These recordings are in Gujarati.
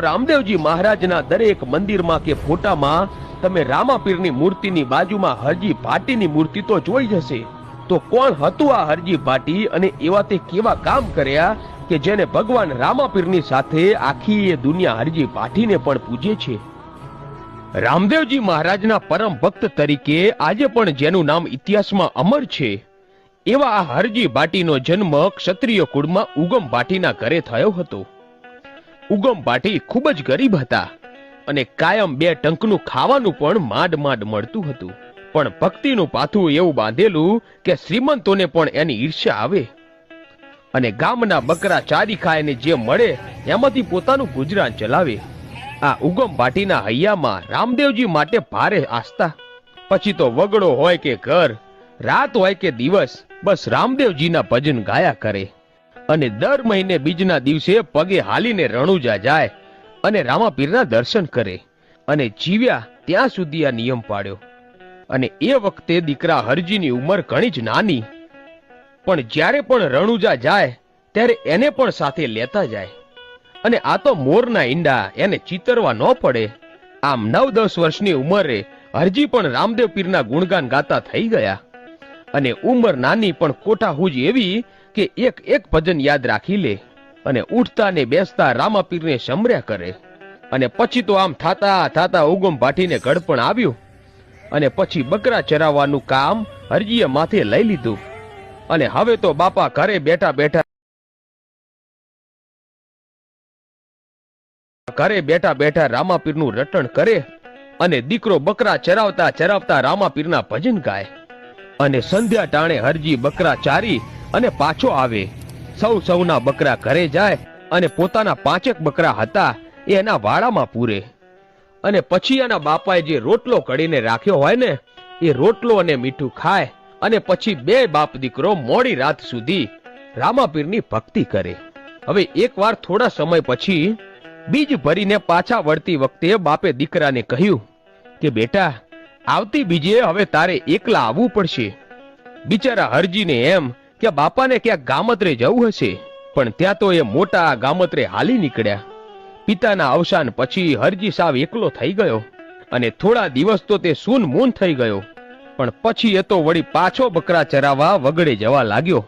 રામદેવજી મહારાજના દરેક મંદિરમાં કે ફોટામાં તમે રામાપીરની મૂર્તિની બાજુમાં હરજી ભાટીની મૂર્તિ તો જોઈ જશે તો કોણ હતું આ હરજી ભાટી અને એવા તે કેવા કામ કર્યા કે જેને ભગવાન રામાપીરની સાથે આખી એ દુનિયા હરજી ભાટીને પણ પૂજે છે? રામદેવજી મહારાજના પરમ ભક્ત તરીકે આજે પણ જેનું નામ ઇતિહાસમાં અમર છે. એવા આ હરજી બાટીનો જન્મ ક્ષત્રિય કુળમાં ઉગમ બાટીના ઘરે થયો હતો. ઉગમ બાટી ખૂબ જ ગરીબ હતા અને કાયમ બે ટંકનું ખાવાનું પણ માંડ માંડ મળતું હતું. પણ ભક્તિનું પાથું એવું બાંધેલું કે શ્રીમંતોને પણ એની ઈર્ષ્યા આવે. અને ગામના બકરા ચારી ખાય ને જે મળે, એમાંથી પોતાનું ગુજરાન ચલાવે. આ ઉગમ ભાટીના હૈયામાં રામદેવજી માટે ભારે આસ્થા. પછી તો વગડો હોય કે ઘર, રાત હોય કે દિવસ બસ રામદેવજીના ભજન ગાયા કરે. અને દર મહિને બીજના દિવસે પગે હાલીને રણુજા જાય અને રામાપીરના દર્શન કરે અને જીવ્યા ત્યાં સુધી આ નિયમ પાડ્યો. અને એ વખતે દીકરા હરજીની ઉંમર ઘણી જ નાની. પણ જ્યારે પણ રણુજા જાય, ત્યારે એને પણ સાથે લેતા જાય. અને આ તો મોરના ઈંડા એને ચિતરવા ન પડે. આમ નવ દસ વર્ષની ઉંમરે હરજી પણ રામદેવ પીરના ગુણગાન ગાતા થઈ ગયા. અને ઉંમર નાની પણ કોઠા હુજ એવી કે એક એક ભજન યાદ રાખી લે અને ઉઠતા ને બેસતા રામાપીરને સમર્યા કરે. અને પછી તો આમ થાતા થાતા ઉગમ ભાટીને પણ આવ્યું અને પછી બકરા ચરાવવાનું કામ હરજીએ માથે લઈ લીધું. અને હવે તો બાપા ઘરે બેઠા બેઠા ઘરે બેઠા બેઠા રામાપીરનું રટણ કરે અને દીકરો બકરા ચરાવતા ચરાવતા રામાપીરના ભજન ગાય. અને સંધ્યા ટાણે હરજી બકરા ચારી અને પાછો આવે. સૌ સૌના બકરા ઘરે જાય અને પોતાના પાંચેક બકરા હતા એ એના વાડામાં પૂરે. અને પછી એના બાપાએ જે રોટલો કડીને રાખ્યો હોય ને, એ રોટલો અને મીઠું ખાય અને પછી બે બાપ દીકરો મોડી રાત સુધી રામાપીરની ભક્તિ કરે. હવે એકવાર થોડા સમય પછી બીજ ભરીને પાછા વળતી વખતે બાપે દીકરાને કહ્યું કે, બેટા આવતી બીજે હવે તારે એકલા આવવું પડશે. બિચારા હરજીને એમ કે બાપાને ક્યાંક ગામત્રે જવું હશે, પણ ત્યાં તો એ મોટા ગામત્રે હાલી નીકળ્યા. પિતાના અવસાન પછી હરજી સાવ એકલો થઈ ગયો અને થોડા દિવસ તો તે સૂન મૂન થઈ ગયો, પણ પછી એ તો વળી પાછો બકરા ચરાવવા વગડે જવા લાગ્યો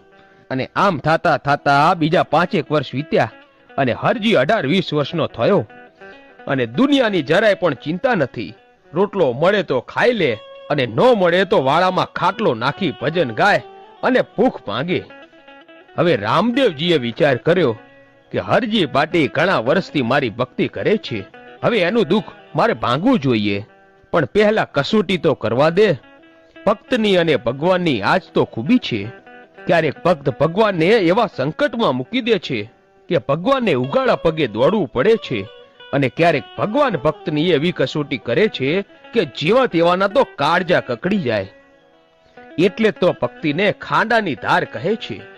અને આમ થાતા થાતા બીજા પાંચેક વર્ષ વીત્યા અને હરજી અઢાર વીસ વર્ષનો થયો. અને દુનિયાની જરાય પણ ચિંતા નથી. રોટલો મળે તો ખાઈ લે અને ન મળે તો વાળામાં ખાટલો નાખી ભજન ગાય અને ભૂખ માંગે. હવે રામદેવજીએ વિચાર કર્યો કે હરજી પાટી ઘણા વર્ષથી મારી ભક્તિ કરે છે. હવે એનું દુઃખ મારે ભાંગવું જોઈએ. પણ પહેલા કસોટી તો કરવા દે. ભક્તની અને ભગવાનની આજ તો ખૂબી છે. ક્યારેક ભક્ત ભગવાનને એવા સંકટમાં મૂકી દે છે કે ભગવાનને ઉગાડા પગે દોડવું પડે છે. અને ક્યારેક ભગવાન ભક્તની એવી કસોટી કરે છે કે જેવા તેવાના તો કાળજા કકડી જાય. એટલે તો ભક્તિને ખાંડાની ધાર કહે છે.